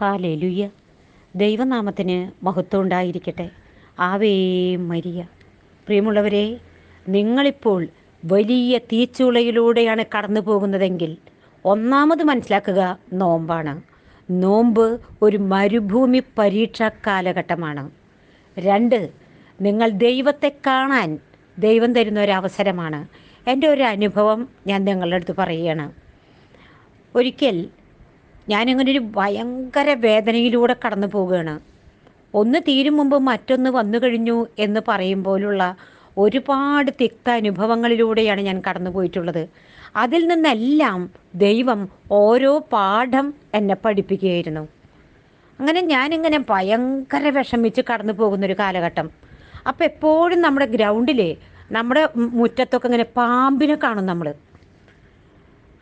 Hallelujah ദൈവനാമത്തിന് മഹത്വം ഉണ്ടായിരിക്കട്ടെ. ആവേ മരിയ. പ്രിയമുള്ളവരെ നിങ്ങളിപ്പോൾ വലിയ തീച്ചുളയിലൂടെയാണ് കടന്നു പോകുന്നതെങ്കിൽ ഒന്നാമത് മനസ്സിലാക്കുക നോമ്പാണ്. നോമ്പ് ഒരു മരുഭൂമി പരീക്ഷാ കാലഘട്ടമാണ്. രണ്ട് നിങ്ങൾ ദൈവത്തെ കാണാൻ ദൈവം തരുന്ന ഒരു അവസരമാണ്. എന്റെ ഒരു അനുഭവം ഞാൻ നിങ്ങളുടെ അടുത്ത് പറയുകയാണ്. ഒരിക്കൽ ഞാനിങ്ങനെ ഒരു ഭയങ്കര വേദനയിലൂടെ കടന്നു പോവുകയാണ്. ഒന്ന് തീരും മുമ്പ് മറ്റൊന്ന് വന്നു കഴിഞ്ഞു എന്ന് പറയും പറയുമ്പോലുള്ള ഒരുപാട് തിക്ത അനുഭവങ്ങളിലൂടെയാണ് ഞാൻ കടന്നു പോയിട്ടുള്ളത്. അതിൽ നിന്നെല്ലാം ദൈവം ഓരോ പാഠം എന്നെ പഠിപ്പിക്കുകയായിരുന്നു. അങ്ങനെ ഞാനിങ്ങനെ ഭയങ്കര വിഷമിച്ച് കടന്നു പോകുന്നൊരു കാലഘട്ടം. അപ്പോൾ എപ്പോഴും നമ്മുടെ ഗ്രൗണ്ടിൽ നമ്മുടെ മുറ്റത്തൊക്കെ ഇങ്ങനെ പാമ്പിനെ കാണും നമ്മൾ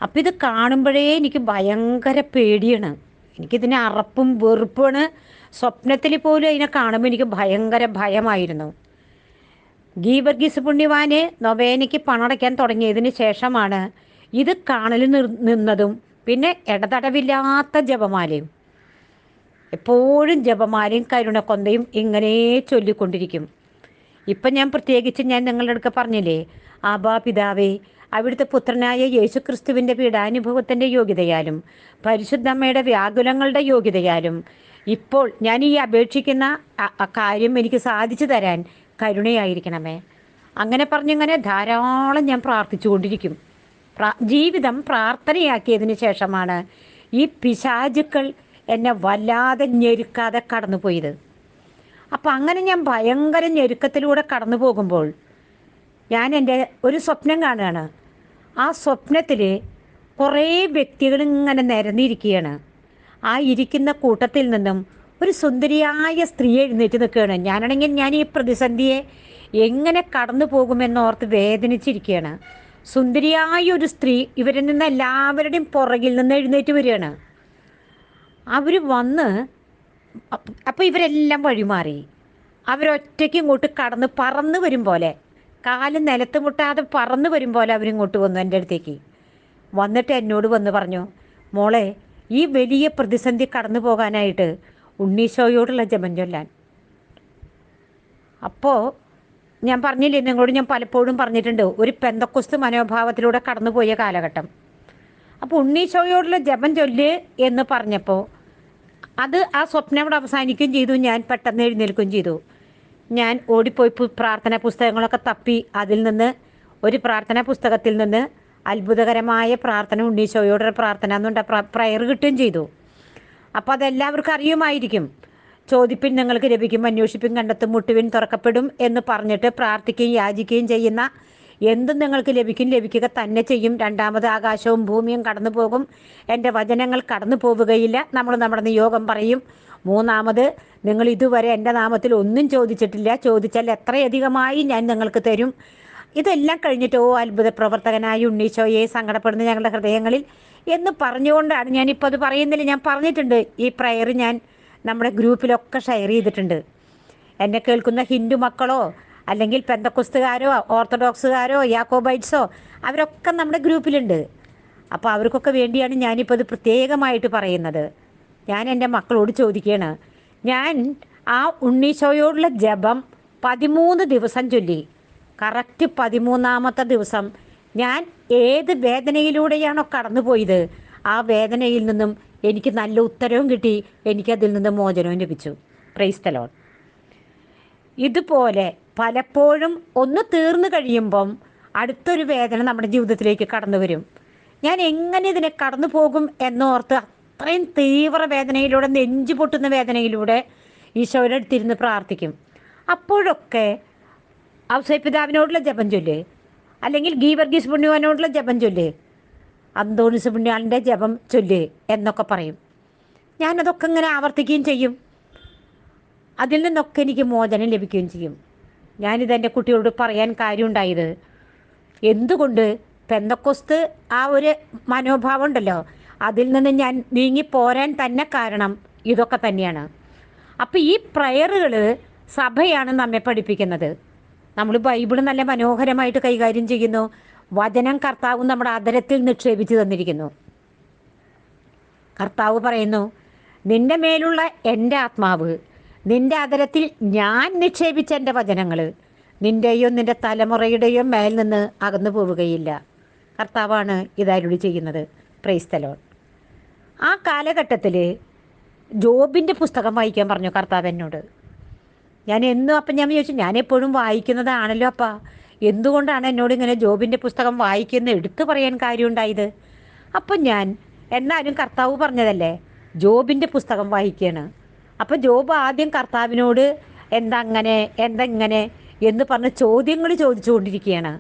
അപ്പം ഇത് കാണുമ്പോഴേ എനിക്ക് ഭയങ്കര പേടിയാണ്. എനിക്കിതിനെ അറപ്പും വെറുപ്പാണ് സ്വപ്നത്തിൽ പോലും അതിനെ കാണുമ്പോൾ എനിക്ക് ഭയങ്കര ഭയമായിരുന്നു. ഗീവർഗീസ് പുണ്യവാന് നൊവേനയ്ക്ക് പണടയ്ക്കാൻ തുടങ്ങിയതിന് ശേഷമാണ് ഇത് കാണൽ നിന്നതും പിന്നെ ഇടതടവില്ലാത്ത ജപമാലയും. എപ്പോഴും ജപമാലയും കരുണക്കൊന്തയും ഇങ്ങനെ ചൊല്ലിക്കൊണ്ടിരിക്കും. ഇപ്പം ഞാൻ പ്രത്യേകിച്ച് ഞാൻ നിങ്ങളുടെ അടുക്ക പറഞ്ഞില്ലേ ആബാ പിതാവേ അവിടുത്തെ പുത്രനായ യേശുക്രിസ്തുവിന്റെ പീഡാനുഭവത്തിന്റെ യോഗ്യതയാലും പരിശുദ്ധമ്മയുടെ വ്യാകുലങ്ങളുടെ യോഗ്യതയാലും ഇപ്പോൾ ഞാൻ ഈ അപേക്ഷിക്കുന്ന കാര്യം എനിക്ക് സാധിച്ചു തരാൻ കരുണയായിരിക്കണമേ. അങ്ങനെ പറഞ്ഞിങ്ങനെ ധാരാളം ഞാൻ പ്രാർത്ഥിച്ചുകൊണ്ടിരിക്കും. ജീവിതം പ്രാർത്ഥനയാക്കിയതിന് ശേഷമാണ് ഈ പിശാചുക്കൾ എന്നെ വല്ലാതെ ഞെരുക്കാതെ കടന്നുപോയത്. അപ്പം അങ്ങനെ ഞാൻ ഭയങ്കര ഞെരുക്കത്തിലൂടെ കടന്നു പോകുമ്പോൾ ഞാൻ എന്റെ ഒരു സ്വപ്നം കാണുകയാണ്. ആ സ്വപ്നത്തിൽ കുറേ വ്യക്തികൾ ഇങ്ങനെ നിരന്നിരിക്കുകയാണ്. ആ ഇരിക്കുന്ന കൂട്ടത്തിൽ നിന്നും ഒരു സുന്ദരിയായ സ്ത്രീ എഴുന്നേറ്റ് നിൽക്കുകയാണ്. ഞാനാണെങ്കിൽ ഞാൻ ഈ പ്രതിസന്ധിയെ എങ്ങനെ കടന്നു പോകുമെന്നോർത്ത് വേദനിച്ചിരിക്കുകയാണ്. സുന്ദരിയായ ഒരു സ്ത്രീ ഇവരിൽ നിന്ന് എല്ലാവരുടെയും പുറകിൽ നിന്ന് എഴുന്നേറ്റ് വരികയാണ്. അവർ വന്ന് അപ്പോൾ ഇവരെല്ലാം വഴിമാറി. അവരൊറ്റയ്ക്ക് ഇങ്ങോട്ട് കടന്ന് പറന്ന് വരും പോലെ. കാൽ നിലത്ത് മുട്ടാതെ പറന്ന് വരും പോലെ അവരിങ്ങോട്ട് വന്നു എന്റെ അടുത്തേക്ക്. വന്നിട്ട് എന്നോട് വന്ന് പറഞ്ഞു മോളെ ഈ വലിയ പ്രതിസന്ധി കടന്നു പോകാനായിട്ട് ഉണ്ണീശോയോടുള്ള ജപം ചൊല്ലാൻ. അപ്പോൾ ഞാൻ പറഞ്ഞില്ലേ നിങ്ങളോട് ഞാൻ പലപ്പോഴും പറഞ്ഞിട്ടുണ്ട് ഒരു പെന്തക്കുസ്ത് മനോഭാവത്തിലൂടെ കടന്നുപോയ കാലഘട്ടം. അപ്പോൾ ഉണ്ണീശോയോടുള്ള ജപം ചൊല്ല് എന്ന് പറഞ്ഞപ്പോൾ അത് ആ സ്വപ്നം അവിടെ അവസാനിക്കുകയും ചെയ്തു ഞാൻ പെട്ടെന്ന് എഴുന്നേൽക്കുകയും ചെയ്തു. ഞാൻ ഓടിപ്പോയി പ്രാർത്ഥനാ പുസ്തകങ്ങളൊക്കെ തപ്പി അതിൽ നിന്ന് ഒരു പ്രാർത്ഥന പുസ്തകത്തിൽ നിന്ന് അത്ഭുതകരമായ പ്രാർത്ഥന ഉണ്ണീശോയോടൊരു പ്രാർത്ഥന എന്നുണ്ട്. പ്രയർ കിട്ടുകയും ചെയ്തു. അപ്പോൾ അതെല്ലാവർക്കും അറിയുമായിരിക്കും. ചോദിപ്പിൻ നിങ്ങൾക്ക് ലഭിക്കും അന്വേഷിപ്പിൻ കണ്ടെത്തും മുട്ടുവിൻ തുറക്കപ്പെടും എന്ന് പറഞ്ഞിട്ട് പ്രാർത്ഥിക്കുകയും യാചിക്കുകയും ചെയ്യുന്ന എന്തും നിങ്ങൾക്ക് ലഭിക്കും ലഭിക്കുക തന്നെ ചെയ്യും. രണ്ടാമത് ആകാശവും ഭൂമിയും കടന്നു പോകും എന്റെ വചനങ്ങൾ കടന്നു പോവുകയില്ല നമ്മൾ നമ്മുടെ നിയോഗം പറയും. മൂന്നാമത് നിങ്ങൾ ഇതുവരെ എന്റെ നാമത്തിൽ ഒന്നും ചോദിച്ചിട്ടില്ല. ചോദിച്ചാൽ എത്രയധികമായി ഞാൻ നിങ്ങൾക്ക് തരും? ഇതെല്ലാം കഴിഞ്ഞിട്ട് ഓ അത്ഭുത പ്രവർത്തകനായ ഉണ്ണീശോയെ സങ്കടപ്പെടുന്ന ഞങ്ങളുടെ ഹൃദയങ്ങളിൽ. എന്ന് പറഞ്ഞുകൊണ്ടാണ് ഞാനിപ്പോൾ അത് പറയുന്നില്ല. ഞാൻ പറഞ്ഞിട്ടുണ്ട്. ഈ പ്രയർ ഞാൻ നമ്മുടെ ഗ്രൂപ്പിലൊക്കെ ഷെയർ ചെയ്തിട്ടുണ്ട്. എന്നെ കേൾക്കുന്ന ഹിന്ദു മക്കളോ അല്ലെങ്കിൽ പെന്തക്കുസ്തുകാരോ ഓർത്തഡോക്സുകാരോ യാക്കോബൈറ്റ്സോ അവരൊക്കെ നമ്മുടെ ഗ്രൂപ്പിലുണ്ട്. അപ്പോൾ അവർക്കൊക്കെ വേണ്ടിയാണ് ഞാനിപ്പോൾ ഇത് പ്രത്യേകമായിട്ട് പറയുന്നത്. ഞാൻ എന്റെ മക്കളോട് ചോദിക്കുകയാണ്. ഞാൻ ആ ഉണ്ണീശോയോടുള്ള ജപം പതിമൂന്ന് ദിവസം ചൊല്ലി. കറക്റ്റ് പതിമൂന്നാമത്തെ ദിവസം ഞാൻ ഏത് വേദനയിലൂടെയാണോ കടന്നുപോയത് ആ വേദനയിൽ നിന്നും എനിക്ക് നല്ല ഉത്തരവും കിട്ടി. എനിക്കതിൽ നിന്ന് മോചനവും ലഭിച്ചു. പ്രൈസ്തലോൺ ഇതുപോലെ പലപ്പോഴും ഒന്ന് തീർന്നു കഴിയുമ്പം അടുത്തൊരു വേദന നമ്മുടെ ജീവിതത്തിലേക്ക് കടന്നു വരും ഞാൻ എങ്ങനെ ഇതിനെ കടന്നു പോകും എന്നോർത്ത് അത്രയും തീവ്ര വേദനയിലൂടെ നെഞ്ചു പൊട്ടുന്ന വേദനയിലൂടെ ഈശോയുടെ അടുത്തിരുന്ന് പ്രാർത്ഥിക്കും. അപ്പോഴൊക്കെ ഔസൈപിതാവിനോടുള്ള ജപം ചൊല്ലേ അല്ലെങ്കിൽ ഗീവർഗീസ് പുണ്യവാനോടുള്ള ജപം ചൊല്ലേ അന്തോണിസ് പുണ്യാളിന്റെ ജപം ചൊല്ലേ എന്നൊക്കെ പറയും. ഞാനതൊക്കെ ഇങ്ങനെ ആവർത്തിക്കുകയും ചെയ്യും. അതിൽ നിന്നൊക്കെ എനിക്ക് മോചനം ലഭിക്കുകയും ചെയ്യും. ഞാനിത് എന്റെ കുട്ടിയോട് പറയാൻ കാര്യമുണ്ടായത് എന്തുകൊണ്ട് പെന്തക്കൊസ്ത് ആ ഒരു മനോഭാവം ഉണ്ടല്ലോ അതിൽ നിന്ന് ഞാൻ നീങ്ങി പോരാൻ തന്നെ കാരണം ഇതൊക്കെ തന്നെയാണ്. അപ്പോൾ ഈ പ്രയറുകൾ സഭയാണ് നമ്മെ പഠിപ്പിക്കുന്നത്. നമ്മൾ ബൈബിൾ നല്ല മനോഹരമായിട്ട് കൈകാര്യം ചെയ്യുന്നു. വചനം കർത്താവ് നമ്മുടെ അതരത്തിൽ നിക്ഷേപിച്ച് തന്നിരിക്കുന്നു. കർത്താവ് പറയുന്നു നിന്റെ മേലുള്ള എന്റെ ആത്മാവ് നിന്റെ അതരത്തിൽ ഞാൻ നിക്ഷേപിച്ച എന്റെ വചനങ്ങൾ നിന്റെയോ നിന്റെ തലമുറയുടെയോ മേൽ നിന്ന് അകന്നു പോവുകയില്ല. കർത്താവാണ് ഇതാരുടെ ചെയ്യുന്നത്. പ്രൈസ്തലോൺ ആ കാലഘട്ടത്തിൽ ജോബിന്റെ പുസ്തകം വായിക്കാൻ പറഞ്ഞു കർത്താവ് എന്നോട്. ഞാൻ എന്നും അപ്പം ഞാൻ ചോദിച്ചു ഞാൻ എപ്പോഴും വായിക്കുന്നതാണല്ലോ അപ്പ. എന്തുകൊണ്ടാണ് എന്നോട് ഇങ്ങനെ ജോബിന്റെ പുസ്തകം വായിക്കുന്ന എടുത്തു പറയാൻ കാര്യമുണ്ടായത്? അപ്പം ഞാൻ എന്നാലും കർത്താവ് പറഞ്ഞതല്ലേ ജോബിന്റെ പുസ്തകം വായിക്കുകയാണ് അപ്പം ജോബ് ആദ്യം കർത്താവിനോട് എന്താ അങ്ങനെ എന്താ ഇങ്ങനെ എന്ന് പറഞ്ഞ് ചോദ്യങ്ങൾ ചോദിച്ചുകൊണ്ടിരിക്കുകയാണ്.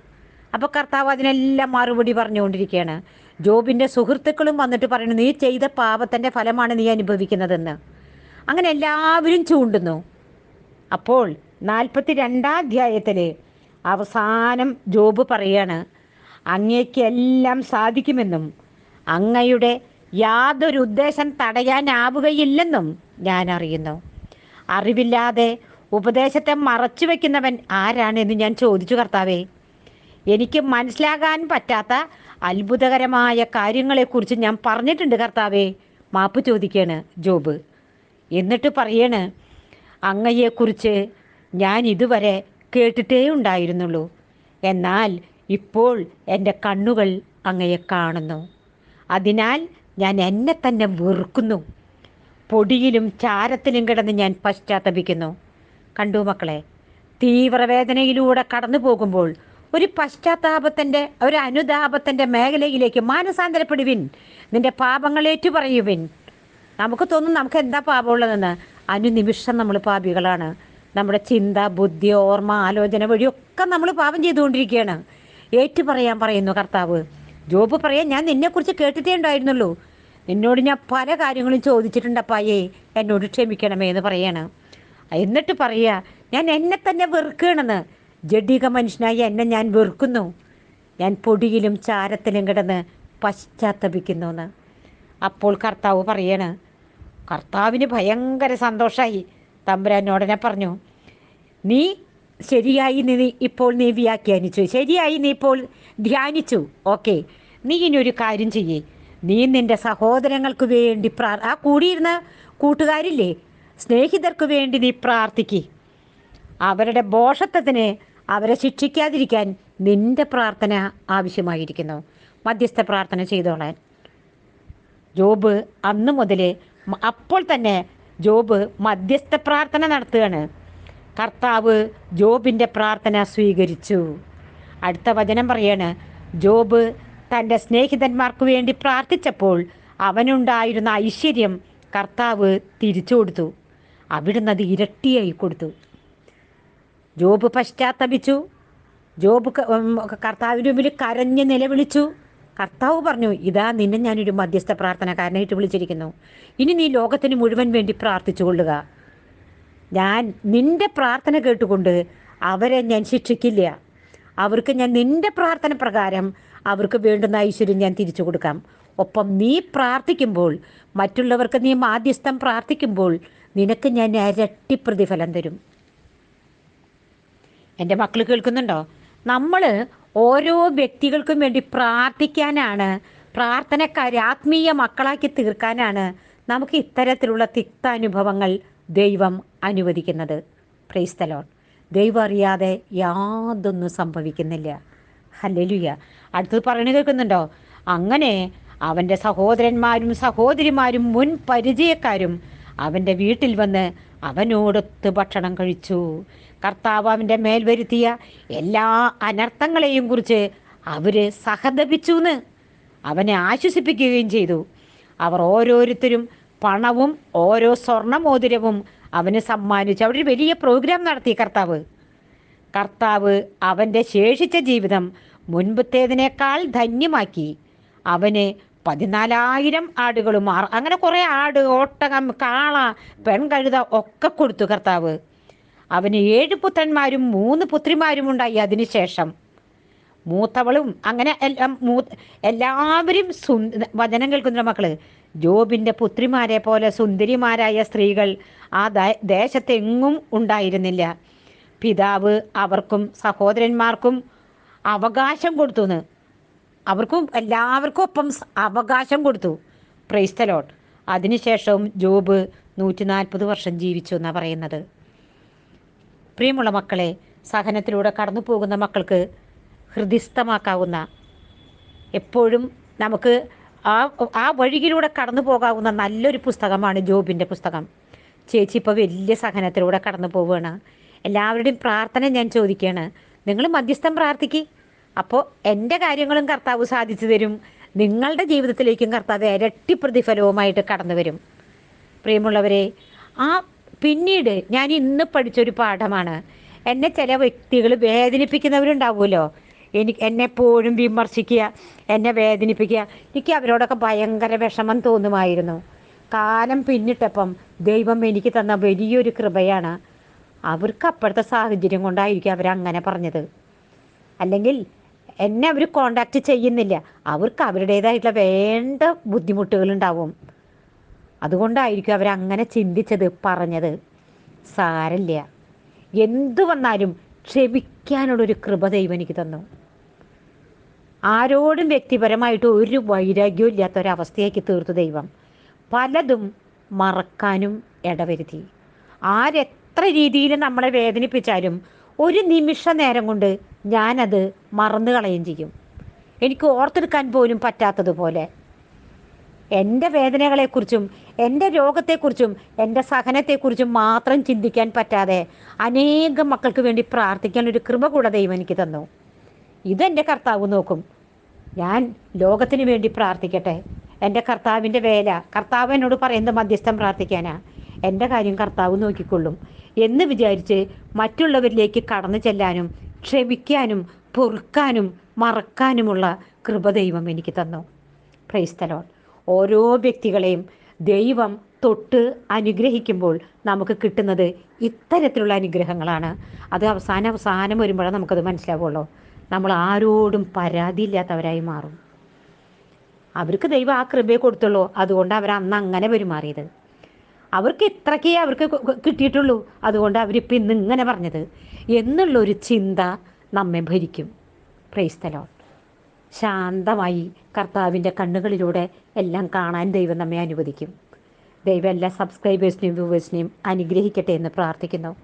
അപ്പോൾ കർത്താവ് അതിനെല്ലാം മറുപടി പറഞ്ഞുകൊണ്ടിരിക്കുകയാണ്. ജോബിന്റെ സുഹൃത്തുക്കളും വന്നിട്ട് പറയുന്നു നീ ചെയ്ത പാപത്തിന്റെ ഫലമാണ് നീ അനുഭവിക്കുന്നതെന്ന്. അങ്ങനെ എല്ലാവരും ചൂണ്ടുന്നു. അപ്പോൾ നാൽപ്പത്തി രണ്ടാം അധ്യായത്തിൽ അവസാനം ജോബ് പറയാണ് അങ്ങേക്ക് എല്ലാം സാധിക്കുമെന്നും അങ്ങയുടെ യാതൊരു ഉദ്ദേശം തടയാനാവുകയില്ലെന്നും ഞാൻ അറിയുന്നു. അറിവില്ലാതെ ഉപദേശത്തെ മറച്ചു വയ്ക്കുന്നവൻ ആരാണെന്ന് ഞാൻ ചോദിച്ചു കർത്താവേ. എനിക്ക് മനസ്സിലാകാൻ പറ്റാത്ത അത്ഭുതകരമായ കാര്യങ്ങളെക്കുറിച്ച് ഞാൻ പറഞ്ഞിട്ടുണ്ട് കർത്താവേ. മാപ്പ് ചോദിക്കാണ് ജോബ്. എന്നിട്ട് പറയാണ് അങ്ങയെക്കുറിച്ച് ഞാൻ ഇതുവരെ കേട്ടിട്ടേ ഉണ്ടായിരുന്നുള്ളൂ. എന്നാൽ ഇപ്പോൾ എന്റെ കണ്ണുകൾ അങ്ങയെ കാണുന്നു. അതിനാൽ ഞാൻ എന്നെ തന്നെ വെറുക്കുന്നു. പൊടിയിലും ചാരത്തിലും കിടന്ന് ഞാൻ പശ്ചാത്തപിക്കുന്നു. കണ്ടു മക്കളെ തീവ്രവേദനയിലൂടെ കടന്നു പോകുമ്പോൾ ഒരു പശ്ചാത്താപത്തിന്റെ ഒരു അനുതാപത്തിന്റെ മേഖലയിലേക്ക് മാനസാന്തരപ്പെടുവിൻ. നിന്റെ പാപങ്ങൾ ഏറ്റുപറയുവിൻ. നമുക്ക് തോന്നും നമുക്ക് എന്താ പാപമുള്ളതെന്ന്. അനുനിമിഷം നമ്മൾ പാപികളാണ്. നമ്മുടെ ചിന്ത ബുദ്ധി ഓർമ്മ ആലോചന വഴിയൊക്കെ നമ്മൾ പാപം ചെയ്തുകൊണ്ടിരിക്കുകയാണ്. ഏറ്റു പറയാൻ പറയുന്നു കർത്താവ്. ജോബ് പറയാൻ ഞാൻ നിന്നെക്കുറിച്ച് കേട്ടിട്ടേ ഉണ്ടായിരുന്നുള്ളൂ. നിന്നോട് ഞാൻ പല കാര്യങ്ങളും ചോദിച്ചിട്ടുണ്ടപ്പായേ എന്നോട് ക്ഷമിക്കണമേ എന്ന് പറയാണ്. എന്നിട്ട് പറയുക ഞാൻ എന്നെ തന്നെ വെറുക്കുകയാണെന്ന്. ജഡിക മനുഷ്യനായി എന്നെ ഞാൻ വെറുക്കുന്നു. ഞാൻ പൊടിയിലും ചാരത്തിലും കിടന്ന് പശ്ചാത്തപിക്കുന്നു എന്ന് അപ്പോൾ കർത്താവ് പറയാണ് കർത്താവിന് ഭയങ്കര സന്തോഷമായി തമ്പുരാനോടനെ പറഞ്ഞു നീ ശരിയായി നീ ഇപ്പോൾ നീ വ്യാഖ്യാനിച്ചു. ശരിയായി നീ ഇപ്പോൾ ധ്യാനിച്ചു. ഓക്കെ നീ ഇനി ഒരു കാര്യം ചെയ്യേ. നീ നിന്റെ സഹോദരങ്ങൾക്ക് വേണ്ടി പ്രാ ആ കൂടിയിരുന്ന കൂട്ടുകാരില്ലേ? സ്നേഹിതർക്ക് വേണ്ടി നീ പ്രാർത്ഥിക്കേ. അവരുടെ ബോഷത്വത്തിന് അവരെ ശിക്ഷിക്കാതിരിക്കാൻ നിന്റെ പ്രാർത്ഥന ആവശ്യമായിരിക്കുന്നു. മധ്യസ്ഥ പ്രാർത്ഥന ചെയ്തോളാൻ. ജോബ് അന്ന് മുതൽ അപ്പോൾ തന്നെ ജോബ് മധ്യസ്ഥ പ്രാർത്ഥന നടത്തുകയാണ്. കർത്താവ് ജോബിന്റെ പ്രാർത്ഥന സ്വീകരിച്ചു. അടുത്ത വചനം പറയാണ് ജോബ് തന്റെ സ്നേഹിതന്മാർക്ക് വേണ്ടി പ്രാർത്ഥിച്ചപ്പോൾ അവനുണ്ടായിരുന്ന ഐശ്വര്യം കർത്താവ് തിരിച്ചു കൊടുത്തു. അവിടുന്ന് അത് ഇരട്ടിയായി കൊടുത്തു. ജോബ് പശ്ചാത്തപിച്ചു. ജോബ് കർത്താവിന്റെ മുമ്പിൽ കരഞ്ഞ് നിലവിളിച്ചു. കർത്താവ് പറഞ്ഞു ഇതാ നിന്നെ ഞാനൊരു മധ്യസ്ഥ പ്രാർത്ഥനക്കാരനായിട്ട് വിളിച്ചിരിക്കുന്നു. ഇനി നീ ലോകത്തിന് മുഴുവൻ വേണ്ടി പ്രാർത്ഥിച്ചു കൊള്ളുക. ഞാൻ നിന്റെ പ്രാർത്ഥന കേട്ടുകൊണ്ട് അവരെ ഞാൻ ശിക്ഷിക്കില്ല. അവർക്ക് ഞാൻ നിന്റെ പ്രാർത്ഥന പ്രകാരം അവർക്ക് വേണ്ടുന്ന ഐശ്വര്യം ഞാൻ തിരിച്ചു കൊടുക്കാം. ഒപ്പം നീ പ്രാർത്ഥിക്കുമ്പോൾ മറ്റുള്ളവർക്ക് നീ മാധ്യസ്ഥം പ്രാർത്ഥിക്കുമ്പോൾ നിനക്ക് ഞാൻ ഇരട്ടി പ്രതിഫലം തരും. എന്റെ മക്കൾ കേൾക്കുന്നുണ്ടോ? നമ്മൾ ഓരോ വ്യക്തികൾക്കും വേണ്ടി പ്രാർത്ഥിക്കാനാണ് പ്രാർത്ഥനക്കാരെ ആത്മീയ മക്കളാക്കി തീർക്കാനാണ് നമുക്ക് ഇത്തരത്തിലുള്ള തിക്താനുഭവങ്ങൾ ദൈവം അനുവദിക്കുന്നത്. പ്രൈസ്തലോൺ ദൈവം അറിയാതെ യാതൊന്നും സംഭവിക്കുന്നില്ല. ഹല്ലലുയ അടുത്തത് പറഞ്ഞു കേൾക്കുന്നുണ്ടോ? അങ്ങനെ അവന്റെ സഹോദരന്മാരും സഹോദരിമാരും മുൻ പരിചയക്കാരും അവന്റെ വീട്ടിൽ വന്ന് അവനോടൊത്ത് ഭക്ഷണം കഴിച്ചു. കർത്താവ് അവന്റെ മേൽ വരുത്തിയ എല്ലാ അനർത്ഥങ്ങളെയും കുറിച്ച് അവർ സഹതപിച്ചു എന്ന് അവനെ ആശ്വസിപ്പിക്കുകയും ചെയ്തു. അവർ ഓരോരുത്തരും പണവും ഓരോ സ്വർണമോതിരവും അവന് സമ്മാനിച്ചു. അവിടെ വലിയ പ്രോഗ്രാം നടത്തി കർത്താവ്. കർത്താവ് അവന്റെ ശേഷിച്ച ജീവിതം മുൻപത്തേതിനേക്കാൾ ധന്യമാക്കി. അവന് പതിനാലായിരം ആടുകളും അങ്ങനെ കുറേ ആട് ഒട്ടകം കാള പെൺകഴുത ഒക്കെ കൊടുത്തു കർത്താവ്. അവന് ഏഴ് പുത്രന്മാരും മൂന്ന് പുത്രിമാരും ഉണ്ടായി അതിനുശേഷം മൂത്തവളും അങ്ങനെ എല്ലാം മൂ എല്ലാവരും സുന്ദ വചനം കേൾക്കുന്ന മക്കൾ? ജോബിന്റെ പുത്രിമാരെ പോലെ സുന്ദരിമാരായ സ്ത്രീകൾ ആ ദേശത്തെങ്ങും ഉണ്ടായിരുന്നില്ല. പിതാവ് അവർക്കും സഹോദരന്മാർക്കും അവകാശം കൊടുത്തു അവർക്കും എല്ലാവർക്കും ഒപ്പം അവകാശം കൊടുത്തു. പ്രൈസ്തലോട്ട് അതിനുശേഷവും ജോബ് നൂറ്റി നാൽപ്പത് വർഷം ജീവിച്ചു എന്നാണ് പറയുന്നത്. പ്രിയമുള്ള മക്കളെ സഹനത്തിലൂടെ കടന്നു പോകുന്ന മക്കൾക്ക് ഹൃദിസ്ഥമാക്കാവുന്ന എപ്പോഴും നമുക്ക് ആ ആ വഴിയിലൂടെ കടന്നു പോകാവുന്ന നല്ലൊരു പുസ്തകമാണ് ജോബിന്റെ പുസ്തകം. ചേച്ചി ഇപ്പോൾ വലിയ സഹനത്തിലൂടെ കടന്നു പോവുകയാണ്. എല്ലാവരുടെയും പ്രാർത്ഥന ഞാൻ ചോദിക്കുകയാണ്. നിങ്ങൾ മധ്യസ്ഥം പ്രാർത്ഥിക്ക്. അപ്പോൾ എന്റെ കാര്യങ്ങളും കർത്താവ് സാധിച്ചു തരും. നിങ്ങളുടെ ജീവിതത്തിലേക്കും കർത്താവ് ഇരട്ടി പ്രതിഫലവുമായിട്ട് കടന്നു വരും. പ്രിയമുള്ളവരെ ആ പിന്നീട് ഞാൻ ഇന്ന് പഠിച്ചൊരു പാഠമാണ്. എന്നെ ചില വ്യക്തികൾ വേദനിപ്പിക്കുന്നവരുണ്ടാവുമല്ലോ. എനിക്ക് എന്നെപ്പോഴും വിമർശിക്കുക എന്നെ വേദനിപ്പിക്കുക. എനിക്ക് അവരോടൊക്കെ ഭയങ്കര വിഷമം തോന്നുമായിരുന്നു. കാലം പിന്നിട്ടപ്പം ദൈവം എനിക്ക് തന്ന വലിയൊരു കൃപയാണ്. അവർക്ക് അപ്പോഴത്തെ സാഹചര്യം കൊണ്ടായിരിക്കും അവരങ്ങനെ പറഞ്ഞത്. അല്ലെങ്കിൽ എന്നെ അവർ കോണ്ടാക്ട് ചെയ്യുന്നില്ല. അവർക്ക് അവരുടേതായിട്ടുള്ള വേണ്ട ബുദ്ധിമുട്ടുകളുണ്ടാവും. അതുകൊണ്ടായിരിക്കും അവരങ്ങനെ ചിന്തിച്ചത് പറഞ്ഞത്. സാരല്ല. എന്തു വന്നാലും ക്ഷമിക്കാനുള്ളൊരു കൃപ ദൈവം എനിക്ക് തന്നു. ആരോടും വ്യക്തിപരമായിട്ട് ഒരു വൈരാഗ്യവും ഇല്ലാത്ത ഒരവസ്ഥയാക്കി തീർത്തു ദൈവം. പലതും മറക്കാനും ഇടവരുത്തി. ആരെത്ര രീതിയിൽ നമ്മളെ വേദനിപ്പിച്ചാലും ഒരു നിമിഷ നേരം കൊണ്ട് ഞാനത് മറന്നു കളയും ചെയ്യും. എനിക്ക് ഓർത്തെടുക്കാൻ പോലും പറ്റാത്തതുപോലെ. എന്റെ വേദനകളെക്കുറിച്ചും എന്റെ രോഗത്തെക്കുറിച്ചും എന്റെ സഹനത്തെക്കുറിച്ചും മാത്രം ചിന്തിക്കാൻ പറ്റാതെ അനേകം മക്കൾക്ക് വേണ്ടി പ്രാർത്ഥിക്കാൻ ഒരു കൃപ കൂടെ ദൈവം എനിക്ക് തന്നു. ഇതെന്റെ കർത്താവ് നോക്കും. ഞാൻ ലോകത്തിന് വേണ്ടി പ്രാർത്ഥിക്കട്ടെ. എന്റെ കർത്താവിന്റെ വേല കർത്താവ് എന്നോട് പറയുന്നത് മധ്യസ്ഥം പ്രാർത്ഥിക്കാനാ. എന്റെ കാര്യം കർത്താവ് നോക്കിക്കൊള്ളും എന്ന് വിചാരിച്ച് മറ്റുള്ളവരിലേക്ക് കടന്നു ചെല്ലാനും ക്ഷമിക്കാനും പൊറുക്കാനും മറക്കാനുമുള്ള കൃപ ദൈവം എനിക്ക് തന്നു. പ്രൈസ്തലോൺ ഓരോ വ്യക്തികളെയും ദൈവം തൊട്ട് അനുഗ്രഹിക്കുമ്പോൾ നമുക്ക് കിട്ടുന്നത് ഇത്തരത്തിലുള്ള അനുഗ്രഹങ്ങളാണ്. അത് അവസാന അവസാനം വരുമ്പോഴേ നമുക്കത് മനസ്സിലാവുള്ളൂ. നമ്മൾ ആരോടും പരാതിയില്ലാത്തവരായി മാറും. അവർക്ക് ദൈവം ആ കൃപയെ കൊടുത്തുള്ളൂ. അതുകൊണ്ട് അവർ അന്ന് അങ്ങനെ പെരുമാറിയത്. അവർക്ക് ഇത്രക്കേ അവർക്ക് കിട്ടിയിട്ടുള്ളൂ. അതുകൊണ്ട് അവരിപ്പോൾ ഇന്ന് ഇങ്ങനെ പറഞ്ഞത്. എന്നുള്ളൊരു ചിന്ത നമ്മെ ഭരിക്കും. ക്രൈസ്തലോ ശാന്തമായി കർത്താവിന്റെ കണ്ണുകളിലൂടെ എല്ലാം കാണാൻ ദൈവം നമ്മെ അനുവദിക്കും. ദൈവം എല്ലാ സബ്സ്ക്രൈബേഴ്സിനെയും വ്യൂവേഴ്സിനെയും അനുഗ്രഹിക്കട്ടെ എന്ന് പ്രാർത്ഥിക്കുന്നു.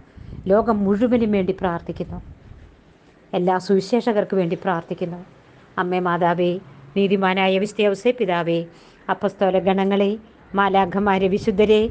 ലോകം മുഴുവനും വേണ്ടി പ്രാർത്ഥിക്കുന്നു. എല്ലാ സുവിശേഷകർക്ക് വേണ്ടി പ്രാർത്ഥിക്കുന്നു. അമ്മേ മാതാവേ നീതിമാനായ വിസ്തയവസെ പിതാവേ അപ്പസ്തോല ഗണങ്ങളെ മാലാഖമാരെ വിശുദ്ധരെ